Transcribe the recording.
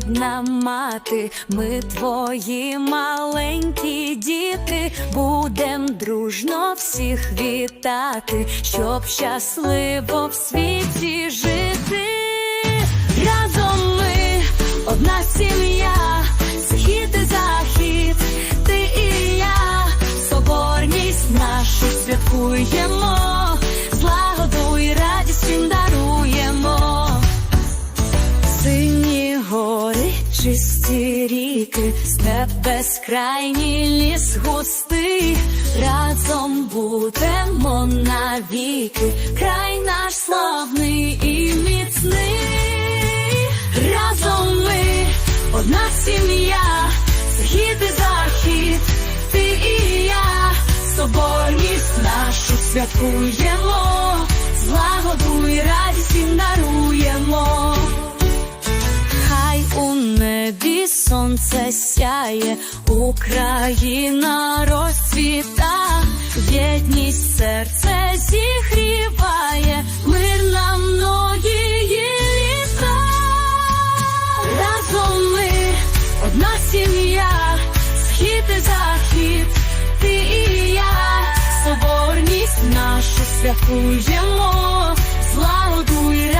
рідна мати, ми твої маленькі діти, будем дружно всіх вітати, щоб щасливо в світі жити. Разом ми одна сім'я, схід і захід, ти і я, соборність нашу святкуємо, Сині гори, чисті ріки, степ безкрайній ліс густий, разом будемо навіки, край наш славний і міцний, разом ми одна сім'я, схід і захід, ти і я, соборність нашу святкуємо, злагоду і радість сонце сяє, Україна розцвіта, єдність серце зігріває, мир на многії літа. Разом ми одна сім'я, схід і захід, ти і я, соборність нашу святкуємо, злагоду і